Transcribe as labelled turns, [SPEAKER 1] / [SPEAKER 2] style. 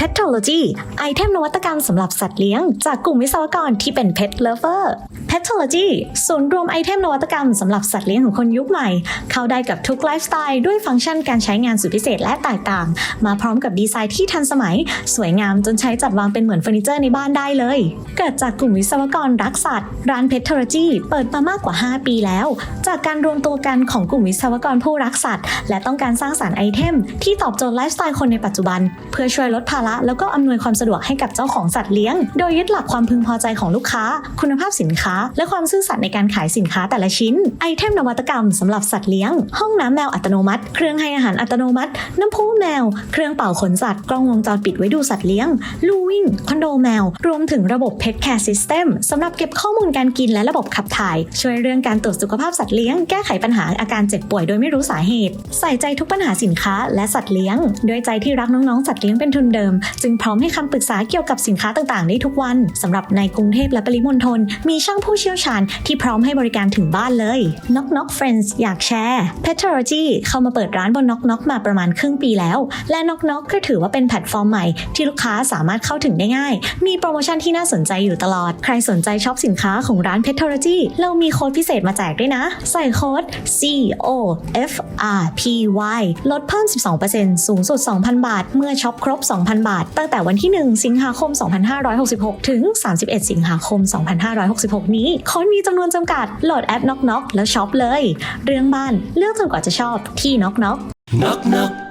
[SPEAKER 1] Petology ไอเทมนวัตกรรมสำหรับสัตว์เลี้ยง จากกลุ่มวิศวกรที่เป็น Pet Lover Petology ศูนย์รวมไอเทมนวัตกรรมสำหรับสัตว์เลี้ยงของคนยุคใหม่ เข้าได้กับทุกไลฟ์สไตล์ด้วยฟังก์ชันการใช้งานสุดพิเศษและแตกต่าง มาพร้อมกับดีไซน์ที่ทันสมัย สวยงามจนใช้จัดวางเป็นเหมือนเฟอร์นิเจอร์ในบ้านได้เลย เกิดจากกลุ่มวิศวกรรักสัตว์ ร้าน Petology เปิดมามากกว่า 5 ปีแล้ว จากการรวมตัวกันของกลุ่มวิศวกรผู้รักสัตว์ และต้องการสร้างสารรค์ไอเทม ที่ตอบโจทย์ไลฟ์สไตล์คนในปัจจุบัน เพื่อช่วยลดภาระแล้วก็อำนวยความสะดวกให้กับเจ้าของสัตว์เลี้ยง โดยยึดหลักความพึงพอใจของลูกค้า คุณภาพสินค้า และความซื่อสัตย์ในการขายสินค้าแต่ละชิ้น ไอเทมนวัตกรรมสำหรับสัตว์เลี้ยง ห้องน้ำแมวอัตโนมัติ เครื่องให้อาหารอัตโนมัติ น้ำพุแมว เครื่องเป่าขนสัตว์ กล้องวงจรปิดไว้ดูสัตว์เลี้ยง ลูวิ่ง คอนโดแมว รวมถึงระบบ Pet Care System สำหรับเก็บข้อมูลการกินและระบบขับถ่าย ช่วยเรื่องการตรวจสุขภาพสัตว์เลี้ยง แก้ไขปัญหาอาการเจ็บป่วยโดยไม่รู้สาเหตุ ใส่ใจทุกปัญหาสินค้าและสัตว์เลี้ยง ด้วยใจที่รักน้องๆสัตว์เลี้ยงเป็นทุนเดิมจึงพร้อมให้คำปรึกษาเกี่ยวกับสินค้าต่างๆ ได้ทุกวันสำหรับในกรุงเทพและปริมณฑลมีช่างผู้เชี่ยวชาญที่พร้อมให้บริการถึงบ้านเลย Knock Knock Friends อยากแชร์ Petrology เข้ามาเปิดร้านบน Knock Knock มาประมาณครึ่งปีแล้ว และ Knock Knock ก็ถือว่าเป็นแพลตฟอร์มใหม่ที่ลูกค้าสามารถเข้าถึงได้ง่าย มีโปรโมชั่นที่น่าสนใจอยู่ตลอด ใครสนใจช็อปสินค้าของร้าน Petrology เรามีโค้ดพิเศษมาแจกด้วยนะ ใส่โค้ด C O F R P Y ลดเพิ่ม 12%สูงสุด 2,000 บาท เมื่อช็อปครบ 2,000 บาทตั้งแต่วันที่ 1 สิงหาคม 2566 ถึง 31 สิงหาคม 2566 นี้คนมีจำนวนจำกัดโหลดแอปน็อกน็อกแล้วช็อปเลย เรื่องบ้านเลือกจนกว่าจะชอบที่น็อ
[SPEAKER 2] กน็
[SPEAKER 1] อกน็อกน็อก